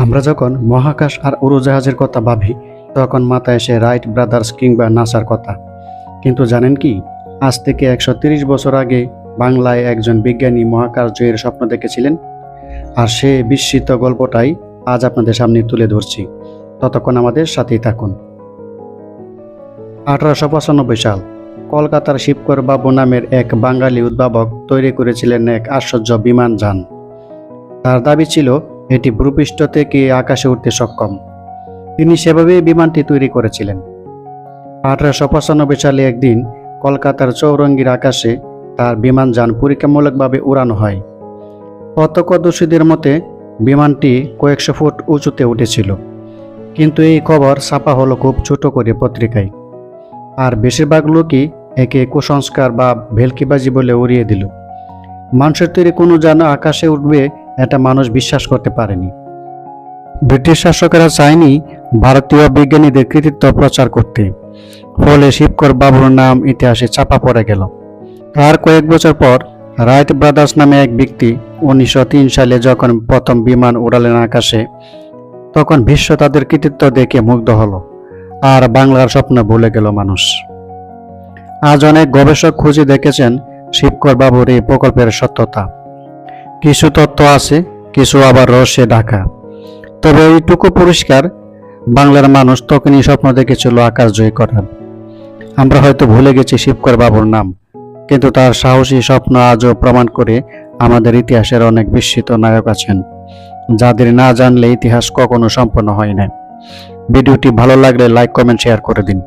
আমরা যখন মহাকাশ আর উড়োজাহাজের কথা ভাবি, তখন মাথায় এসে রাইট ব্রাদার্স কিংবা নাসার কথা। কিন্তু জানেন কি? আজ থেকে একশো বছর আগে বাংলায় একজন বিজ্ঞানী মহাকাশ জয়ের স্বপ্ন দেখেছিলেন। আর সে বিস্মিত গল্পটাই আজ আপনাদের সামনে তুলে ধরছি। ততক্ষণ আমাদের সাথেই থাকুন। আঠারোশো পঁচানব্বই সাল, কলকাতার শিবকর বাবু নামের এক বাঙালি উদ্ভাবক তৈরি করেছিলেন এক আশ্চর্য বিমান যান। তার দাবি ছিল এটি ভূপৃষ্ঠ থেকে আকাশে উঠতে সক্ষম। তিনি সেভাবেই বিমানটি তৈরি করেছিলেন। আঠারোশো পঁচানব্বই সালে একদিন কলকাতার চৌরঙ্গীর আকাশে তার বিমানযান পরীক্ষামূলকভাবে উড়ানো হয়। প্রত্যক্ষদর্শীদের মতে, বিমানটি কয়েকশো ফুট উঁচুতে উঠেছিল। কিন্তু এই খবর ছাপা হলো খুব ছোট করে পত্রিকায়। আর বেশিরভাগ লোকই একে কুসংস্কার বা ভেলকিবাজি বলে উড়িয়ে দিল। মানুষের তৈরি কোনো যান আকাশে উঠবে এটা মানুষ বিশ্বাস করতে পারেনি। ব্রিটিশ শাসকেরা চায়নি ভারতীয় বিজ্ঞানীদের কৃতিত্ব প্রচার করতে। ফলে শিবকর বাবুর নাম ইতিহাসে চাপা পড়ে গেল। তার কয়েক বছর পর রাইট ব্রাদার্স নামে এক ব্যক্তি উনিশশো তিন সালে যখন প্রথম বিমান উড়ালেন আকাশে, তখন বিশ্ব তাদের কৃতিত্ব দেখে মুগ্ধ হলো আর বাংলার স্বপ্ন ভুলে গেল মানুষ। আজ অনেক গবেষক খুঁজে দেখেছেন শিবকর বাবুর এই প্রকল্পের সত্যতা। কিছু তত্ত্ব আছে, কিছু আবার রহস্যে ঢাকা। তবে এইটুকু পরিষ্কার, বাংলার মানুষ তখনই স্বপ্ন দেখেছিল আকাশ জয় করার। আমরা হয়তো ভুলে গেছি শিবকর বাবুর নাম, কিন্তু তার সাহসী স্বপ্ন আজও প্রমাণ করে আমাদের ইতিহাসের অনেক বিস্মিত নায়ক আছেন, যাদের না জানলে ইতিহাস কখনো সম্পন্ন হয় না ভিডিওটি ভালো লাগলে লাইক, কমেন্ট, শেয়ার করে দিন।